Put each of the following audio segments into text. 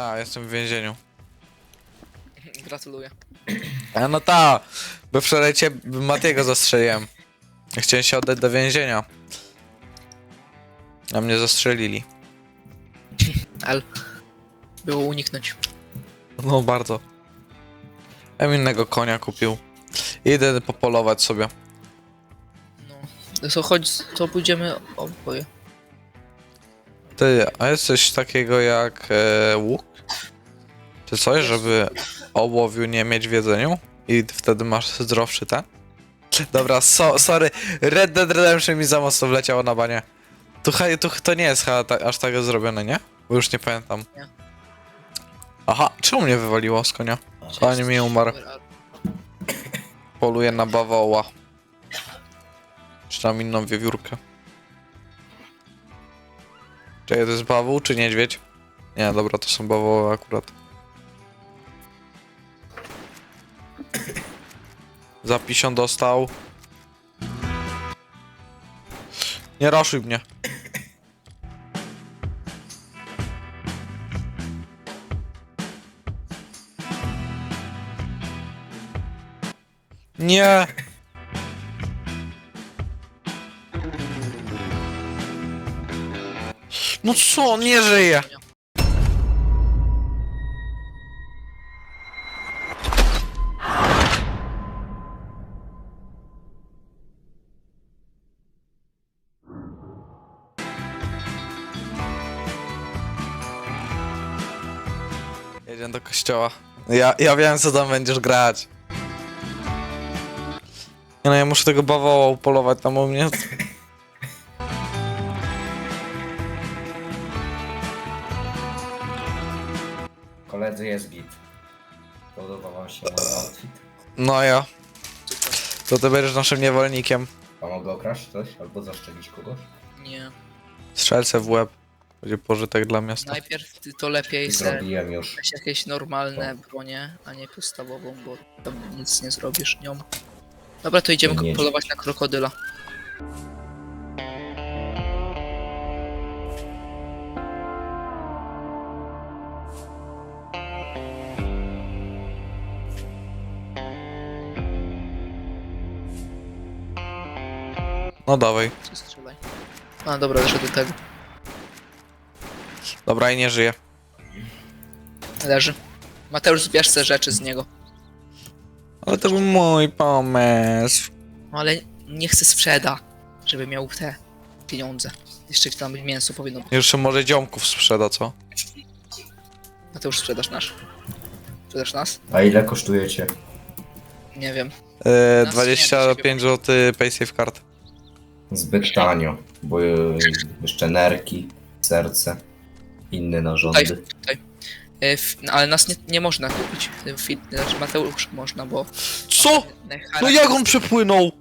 A, jestem w więzieniu. Gratuluję. A no ta, bo wczoraj cię Matiego zastrzeliłem. Chciałem się oddać do więzienia. A mnie zastrzelili. Ale było uniknąć. No bardzo. Ja bym innego konia kupił. Idę popolować sobie. No. To co, chodź, to pójdziemy oboje. Ty, a jest coś takiego jak e, łuk? Czy coś, żeby ołowiu nie mieć w jedzeniu? I wtedy masz zdrowszy ten? Dobra, so, sorry. Red Dead Redemption mi za mocno wleciało na banie. Tu, tu to nie jest chyba ta, aż tak zrobione, nie? Bo już nie pamiętam. Nie. Aha, czemu mnie wywaliło z konia? Koń mi umarł. Poluję na bawoła. Czy tam inną wiewiórkę. Czy to jest bawoł, czy niedźwiedź? Nie, dobra, to są bawoły akurat. Za 50 dostał. Nie raszuj mnie. Nie. No co, nie żyje. Jedziemy do kościoła. Ja, ja wiem co tam będziesz grać. Nie no, ja muszę tego bawoła upolować tam u mnie. Koledzy jest git. Podoba wam się mój outfit? No ja. To ty będziesz naszym niewolnikiem. A mogę okraść coś? Albo zaszczelić kogoś? Nie. Strzelce w łeb. Będzie pożytek dla miasta. Najpierw ty to lepiej se Zrobiłem już. weź jakieś normalne bronie, a nie podstawową, bo tam nic nie zrobisz nią. Dobra, to idziemy Nie. polować na krokodyla. No dawaj. Co strzelaj? A dobra, doszedł do tego. Dobra, i nie żyje. Leży. Mateusz, zbierz te rzeczy z niego. Ale to był mój pomysł. No ale nie chcę sprzeda, żeby miał te pieniądze. Jeszcze tam mięso powinno być. Jeszcze może ziomków sprzeda, co? Mateusz, sprzedasz nasz. Sprzedasz nas? A ile kosztujecie? Nie wiem. Yy, Nas 25 zł paysafe card. Zbyt tanio, bo e, jeszcze nerki, serce, inne narządy. Tutaj, tutaj. E, no, ale nas nie, nie można kupić. Fit, znaczy Mateusz można, bo... Co? No jak on przepłynął?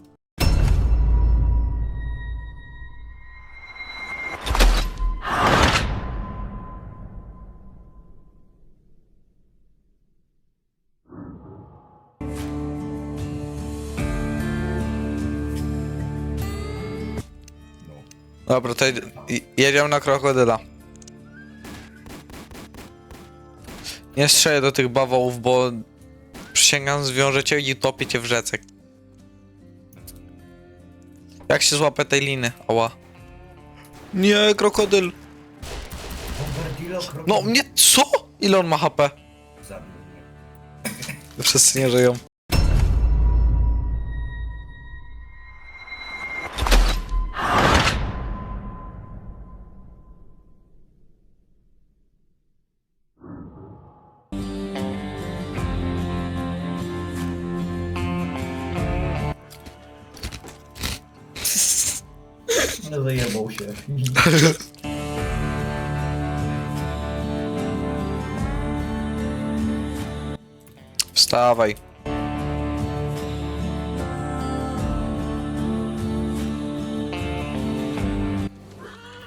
Dobra, to jed- jedziemy na krokodyla. Nie strzelę do tych bawołów, bo przysięgam, zwiążę cię i utopię cię w rzece. Jak się złapę tej liny? Ała. Nie, krokodyl. No mnie, co? Ile on ma HP? Zabił mnie. Wszyscy nie żyją. Zajebał się. Wstawaj.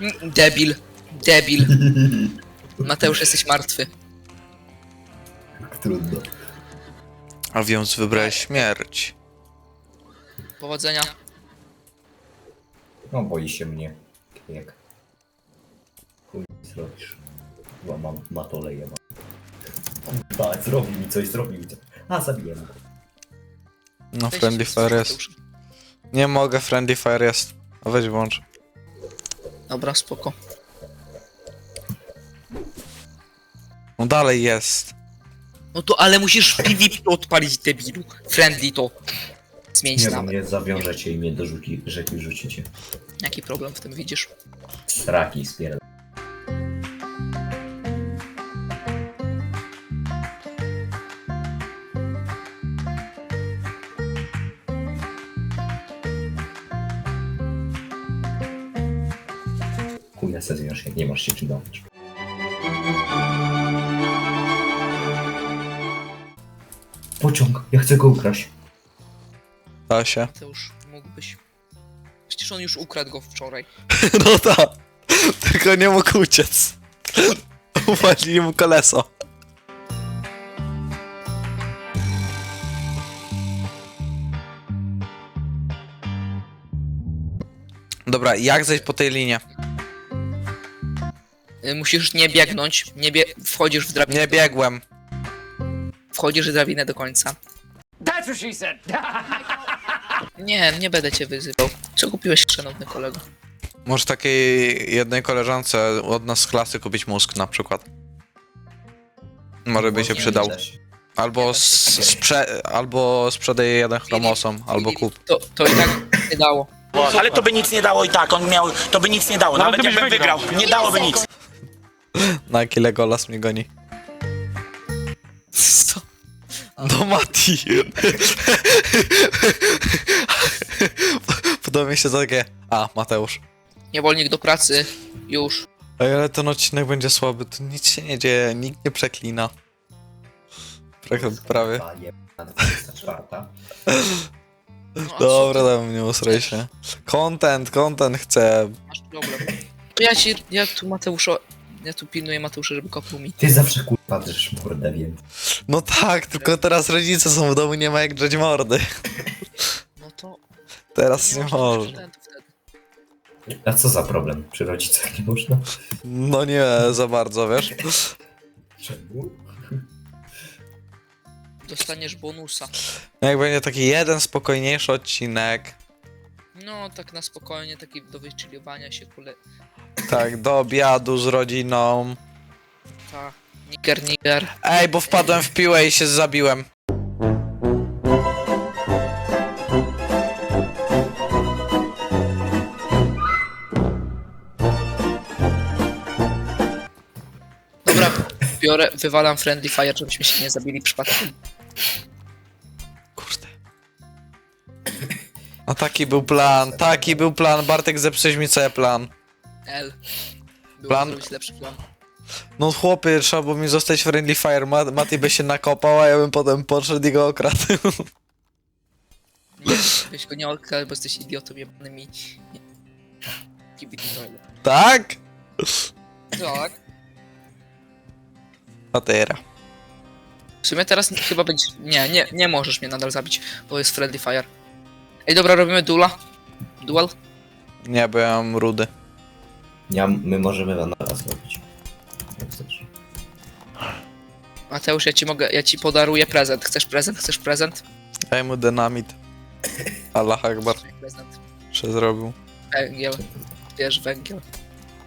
Mm, Debil. Debil. Mateusz, jesteś martwy. Trudno. A więc wybrałeś śmierć. Powodzenia. No boi się mnie. Jak? Chuj zrobisz. Łamam matole jeba. Kurwa, zrobił mi coś, zrobił mi coś. A, zabiłem go. No, Weź Friendly Fire jest. Mateusz. Nie mogę, Friendly Fire jest. A weź włącz. Dobra, spoko. No dalej jest. No to ale musisz PvP to odpalić debilu. Friendly to. Zmienić Nie, bo nawet. mnie zawiążecie i mnie do rzeki, rzeki rzucicie. Jaki problem w tym widzisz? Straki spierd... Chuja se zwiąż, jak nie masz się czym bawić. Pociąg, ja chcę go ukraść. Da się. Mateusz, mógłbyś... Przecież on już ukradł go wczoraj. No tak. Tylko nie mógł uciec. Uwalili mu koleso. Dobra, jak zejść po tej linie? Y, Musisz nie biegnąć, nie bie... wchodzisz w drabinę. Nie biegłem. Wchodzisz w drabinę do końca. That's what she said. Nie, nie będę cię wyzywał. Co kupiłeś, szanowny kolego? Może takiej jednej koleżance od nas z klasy kupić mózg na przykład. Może by się przydał. Albo, s- sprze albo sprzedaj jeden chromosom, albo kup. To, to i tak nie dało. Ale to by nic nie dało i tak, on miał, to by nic nie dało, nawet gdybyś jakbym wygrał, wygrał. nie dałoby nic. Na jaki Legolas mnie goni. Co? Do Mati. Podoba mi się to takie. A, Mateusz. Niewolnik do pracy. Już. Ej, ale ten odcinek będzie słaby, tu nic się nie dzieje, nikt nie przeklina. Pra- Prawie. Kurwa, jebana 24. No, a Dobra, dam nie usraj się. Content, content chcę. ty masz problem? To ja ci, ja tu Mateusza, ja tu pilnuję Mateusza, żeby kopnął mi. Ty zawsze kurwa drzesz mordę, wiem. No tak, tylko teraz rodzice są w domu, nie ma jak drzeć mordy. Teraz nie można może. A co za problem? Przy rodzicach nie można? No nie za bardzo, wiesz? Czemu? Dostaniesz bonusa. No Jak będzie taki jeden spokojniejszy odcinek, No, tak na spokojnie, taki do wychillowania się, kule... tak, do obiadu z rodziną. Ta... Niger, niger. Ej, bo wpadłem w piłę i się zabiłem. Biorę, wywalam friendly fire, żebyśmy się nie zabili przypadkiem. Kurde. No taki był plan, taki był plan. Bartek, zepsułeś mi cały plan. L. Było Plan- zrobić lepszy plan. No chłopie, trzeba było mi zostać friendly fire. Ma Mati by się nakopał, a ja bym potem podszedł i go okradł. Nie, weź go nie odkradł, bo jesteś idiotą jebanym i... tak? Tak. Patera. W sumie teraz chyba będzie... Nie, nie, nie możesz mnie nadal zabić, bo jest friendly fire. Ej, dobra, robimy duela. Duel? Nie, bo ja mam rudy. Ja, my możemy na raz robić. Jak chcesz. Mateusz, ja ci mogę, ja ci podaruję prezent. Chcesz prezent? Chcesz prezent? Daj mu dynamit. Allah Akbar. Prezent. Się zrobił. Węgiel. Wiesz, węgiel.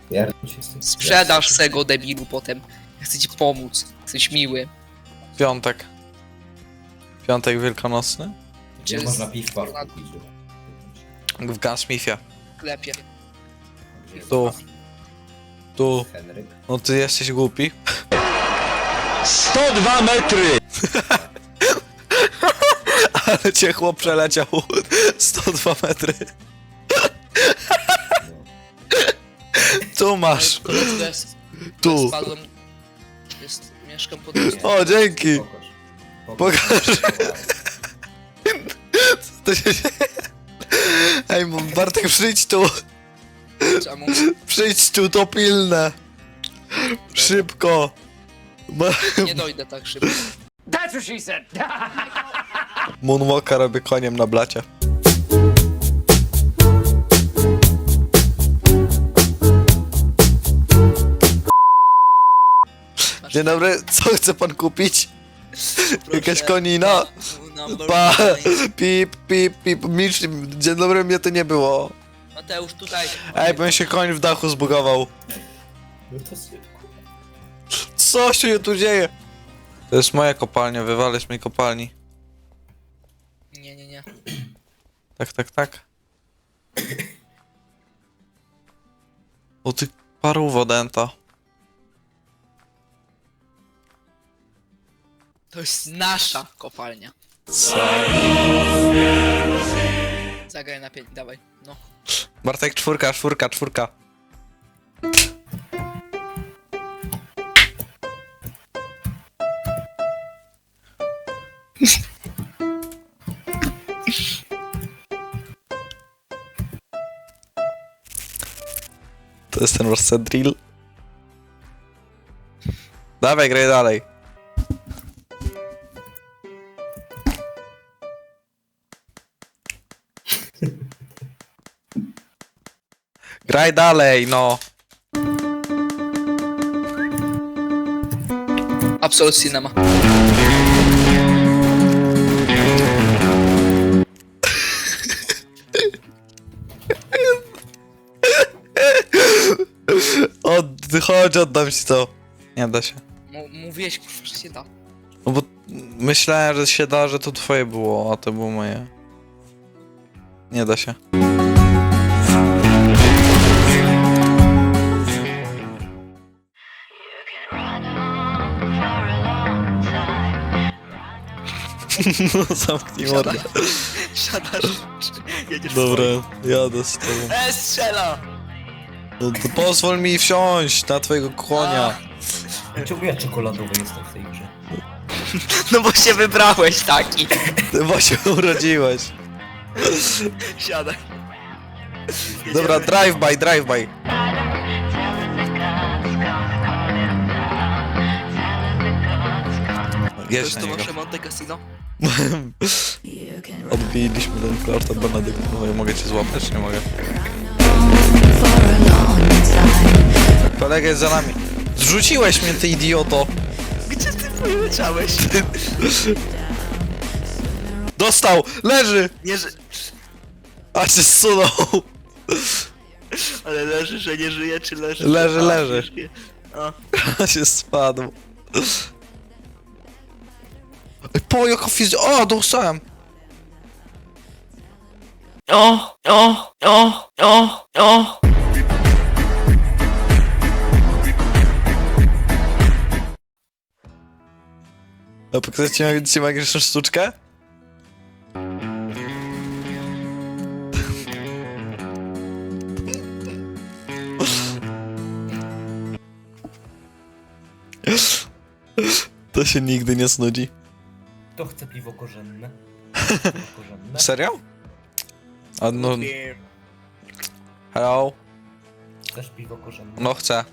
Pierdź się z tym. Sprzedasz se go debilu potem. Ja chcę ci pomóc. Jesteś miły. Piątek. Piątek wielkanocny? Gdzie można na kupić? W Gunsmithie. sklepie. Tu. Tu. Henryk. No ty jesteś głupi. 102 metry! Ale cię chłop przeleciał 102 metry. Tu masz. Jest... Tu. Spadłem... Mieszkam pod... O, dzięki. Pokaż. Pokaż. To się dzieje. Ej, Bartek, przyjdź tu. Czemu? Przyjdź tu, to pilne. Szybko. Ma- Nie dojdę tak szybko. That's what she said. Moonwalka robię koniem na blacie. Dzień dobry, co chce pan kupić? Jakaś konina? Number Pa, pip, pip, pip, Milcz, dzień dobry, mnie to nie było. Mateusz, tutaj. Ej, bo mi się koń w dachu zbugował. No to. Co się tu dzieje? To jest moja kopalnia, wywalę z mojej kopalni. Nie, nie, nie. Tak, tak, tak. O ty paru denta. To jest nasza kopalnia. Zagraj na pięć, dawaj. No. Bartek, czwórka, czwórka, czwórka. To jest ten wasz drill. Dawaj, graj dalej. Graj dalej, no. Absolut Cinema. Od, chodź, oddam ci to. Nie da się. M- mówiłeś, kurwa, że się da. No bo myślałem, że się da, że to twoje było, a to było moje. Nie da się. Zamknij mordę. Siadasz, jedziesz Dobra, jadę z tobą. E, strzela! No, to pozwól mi wsiąść na twojego konia. Czemu ja czekoladowy jestem w tej grze? No bo się wybrałeś taki. Ty bo się urodziłeś. Siadaj. Dobra, drive by, drive by. To Jedź na to niego. wasze Monte Cassino? Odbiliśmy ten klasztor benedyktynowy. No Mogę cię złapać? Nie mogę. Kolega jest za nami. Zrzuciłeś mnie, ty idioto. Gdzie ty poleciałeś? Dostał! Leży! Nie, że... A się zsunął! Ale leży, że nie żyje, czy leży? Leży, A, leży. A się spadł. Ej, Po, jaka fizy... O, dostałem! O, o, o, o, o. A pokazać ci, mag- ci magiczną sztuczkę? To się nigdy nie snudzi. Kto chce piwo korzenne? Piwo korzenne? Serio? A no... Hello? Chcesz piwo korzenne? No chcę.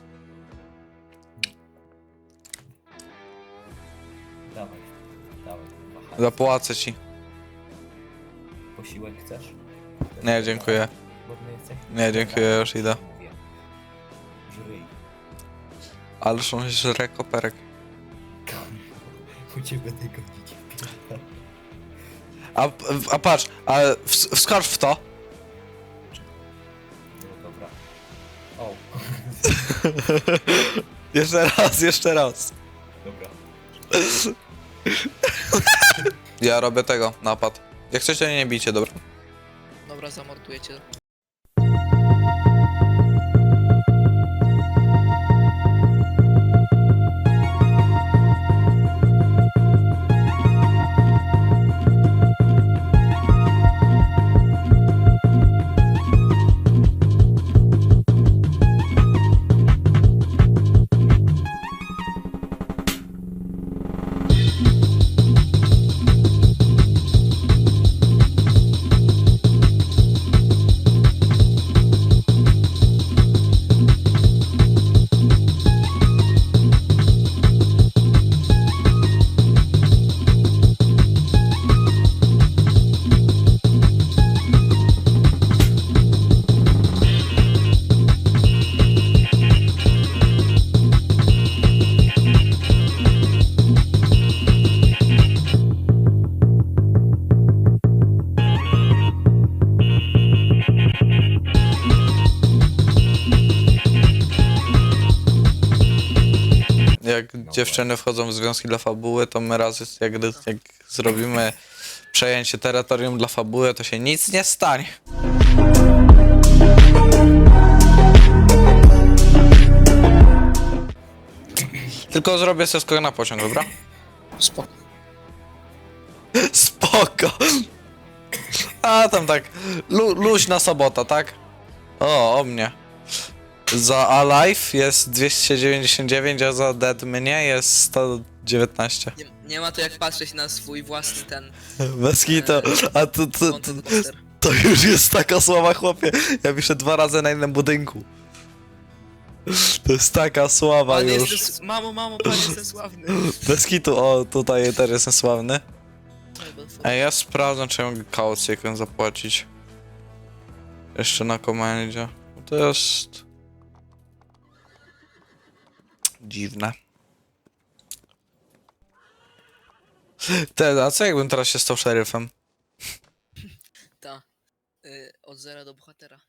Dawaj. Dawaj. Wahaj. Zapłacę ci. Posiłek chcesz? Nie, dziękuję. Głodny jesteś? Nie, dziękuję, już idę. Mówię. Żryj. Ale są żre koperek. U ciebie tego. A, a patrz, a wskocz w to. No dobra. O, Jeszcze raz, jeszcze raz. dobra. Ja robię tego, napad. Jak chcecie, nie bijcie, dobra? Dobra, zamorduję cię. Dziewczyny wchodzą w związki dla fabuły, to my raz jest, jak, jak zrobimy przejęcie terytorium dla fabuły, to się nic nie stanie. Tylko zrobię sobie skok na pociąg, dobra? Spoko. Spoko. A tam tak, lu, luźna sobota, tak? O, o mnie. Za Alive jest 299, a za Dead mnie jest 119. Nie, nie ma to jak patrzeć na swój własny ten Bez kitu. A to, to, to, content to już jest taka słaba chłopie. Ja piszę dwa razy na innym budynku. To jest taka słaba Pan już. jest, mamo, mamo, pan jestem sławny. Bez kitu, o tutaj też jestem sławny. Ej, ja sprawdzam, czy ja mogę kaucję zapłacić. Jeszcze na komendzie. To jest... Dziwne. Te, a co jakbym teraz się stał szeryfem? Ta. Y, od zera do bohatera.